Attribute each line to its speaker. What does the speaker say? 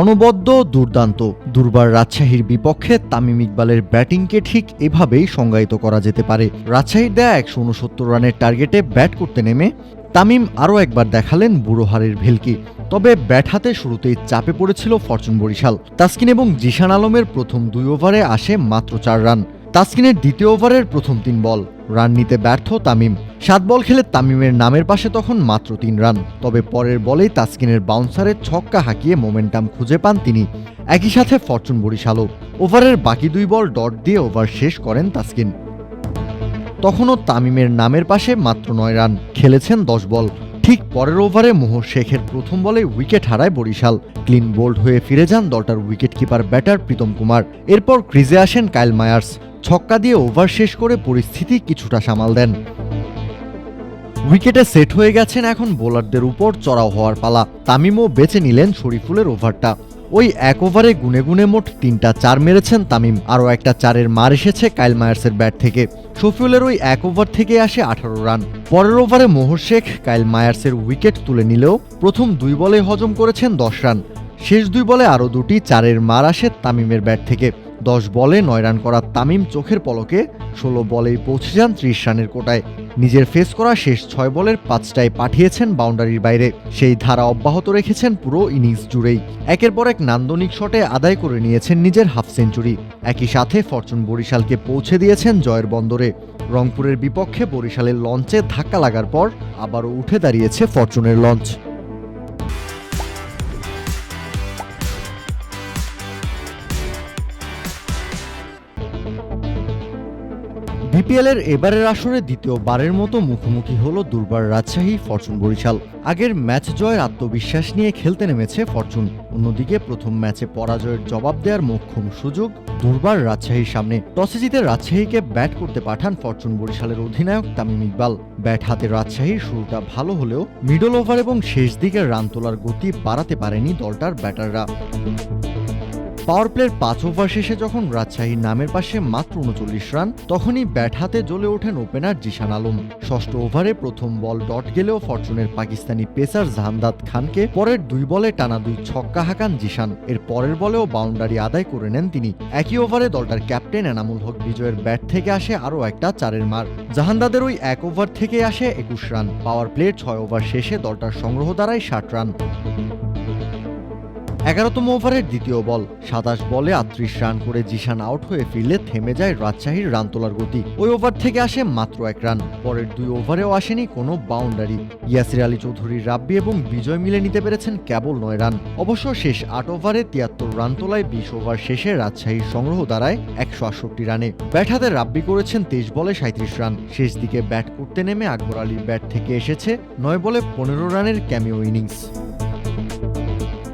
Speaker 1: অনবদ্য, দুর্দান্ত। দুর্বার রাজশাহীর বিপক্ষে তামিম ইকবালের ব্যাটিংকে ঠিক এভাবেই সংজ্ঞায়িত করা যেতে পারে। রাজশাহীর দেয়া একশো উনসত্তর রানের টার্গেটে ব্যাট করতে নেমে তামিম আরও একবার দেখালেন বুড়োহারের ভেলকি। তবে ব্যাট হাতে শুরুতেই চাপে পড়েছিল ফরচুন বরিশাল। তাসকিন এবং জিশান আলমের প্রথম দুই ওভারে আসে মাত্র চার রান। তাসকিনের দ্বিতীয় ওভারের প্রথম তিন বল। রান নিতে ব্যর্থ তামিম। সাত বল খেলে তামিমের নামের পাশে তখন মাত্র তিন রান। তবে পরের বলেই তাসকিনের বাউন্সারে ছক্কা হাঁকিয়ে মোমেন্টাম খুঁজে পান তিনি। একই সাথে ফরচুন বরিশালও। ওভারের বাকি দুই বল ডট দিয়ে ওভার শেষ করেন তাসকিন। তখনও তামিমের নামের পাশে মাত্র নয় রান খেলেছেন দশ বল। ঠিক পরের ওভারে মোহর শেখের প্রথম বলে উইকেট হারায় বরিশাল। ক্লিন বোল্ড হয়ে ফিরে যান দলটার wicket keeper batter Pritam Kumar. এরপর ক্রিজে আসেন কাইল মায়ার্স। ছক্কা দিয়ে ওভার শেষ করে পরিস্থিতি কিছুটা সামাল দেন। উইকেটে সেট হয়ে গেছেন এখন বোলারদের উপর চড়াও হওয়ার পালা। তামিমও বেছে নিলেন শরীফুলের ওভারটা। ওই এক ওভারে গুনে গুনে মোট তিনটা চার মেরেছেন তামিম। আরও একটা চারের মার এসেছে কাইল মায়ার্সের ব্যাট থেকে। শফিউলের ওই এক ওভার থেকে আসে আঠারো রান। পরের ওভারে মোহর শেখ কাইল মায়ার্সের উইকেট তুলে নিলেও প্রথম দুই বলে হজম করেছেন দশ রান। শেষ দুই বলে আরও দুটি চারের মার আসে তামিমের ব্যাট থেকে। দশ বলে নয় রান করা তামিম চোখের পলকে, ষোলো বলেই পৌঁছে যান ত্রিশ রানের কোটায়। নিজের ফেস করা শেষ ছয় বলের পাঁচটায় পাঠিয়েছেন বাউন্ডারির বাইরে। সেই ধারা অব্যাহত রেখেছেন পুরো ইনিংস জুড়েই। একের পর এক নান্দনিক শটে আদায় করে নিয়েছেন নিজের হাফ সেঞ্চুরি। একই সাথে ফরচুন বরিশালকে পৌঁছে দিয়েছেন জয়ের বন্দরে। রংপুরের বিপক্ষে বরিশালের লঞ্চে ধাক্কা লাগার পর আবারও উঠে দাঁড়িয়েছে ফরচুনের লঞ্চ। বিপিএলের এবারের আসরে দ্বিতীয়বারের মতো মুখোমুখি হলো দুর্বার রাজশাহী ফরচুন বরিশাল। আগের ম্যাচ জয়ের আত্মবিশ্বাস নিয়ে খেলতে নেমেছে ফরচুন। অন্যদিকে প্রথম ম্যাচে পরাজয়ের জবাব দেওয়ার মোক্ষম সুযোগ দুর্বার রাজশাহীর সামনে। টসে জিতে রাজশাহীকে ব্যাট করতে পাঠান ফরচুন বরিশালের অধিনায়ক তামিম ইকবাল। ব্যাট হাতে রাজশাহীর শুরুটা ভালো হলেও মিডল ওভার এবং শেষ দিকের রান তোলার গতি বাড়াতে পারেনি দলটার ব্যাটাররা। পাওয়ার প্লের পাঁচ ওভার শেষে যখন রাজশাহীর নামের পাশে মাত্র উনচল্লিশ রান, তখনই ব্যাট হাতে জ্বলে ওঠেন ওপেনার জিশান আলম। ষষ্ঠ ওভারে প্রথম বল ডট গেলেও ফরচুনের পাকিস্তানি পেসার জাহান্দাত খানকে পরের দুই বলে টানা দুই ছক্কা হাঁকান জিশান। এর পরের বলেও বাউন্ডারি আদায় করে নেন তিনি। একই ওভারে দলটার ক্যাপ্টেন এনামুল হক বিজয়ের ব্যাট থেকে আসে আরও একটা চারের মার। জাহান্দাদের ওই এক ওভার থেকে আসে একুশ রান। পাওয়ার প্লের ছয় ওভার শেষে দলটার সংগ্রহ দাঁড়ায় ষাট রান। এগারোতম ওভারের দ্বিতীয় বল। সাতাশ বলে আটত্রিশ রান করে জিশান আউট হয়ে ফিরলে থেমে যায় রাজশাহীর রান তোলার গতি। ওই ওভার থেকে আসে মাত্র এক রান। পরের দুই ওভারেও আসেনি কোনো বাউন্ডারি। ইয়াসির আলী চৌধুরীর রাব্বি এবং বিজয় মিলে নিতে পেরেছেন কেবল নয় রান। অবশ্য শেষ আট ওভারে তিয়াত্তর রান তোলায় বিশ ওভার শেষে রাজশাহীর সংগ্রহ দাঁড়ায় একশো আটষট্টি রানে। ব্যাট হাতে রাব্বি করেছেন তেইশ বলে সাঁত্রিশ রান। শেষ দিকে ব্যাট করতে নেমে আকবর আলীর ব্যাট থেকে এসেছে নয় বলে পনেরো রানের cameo innings.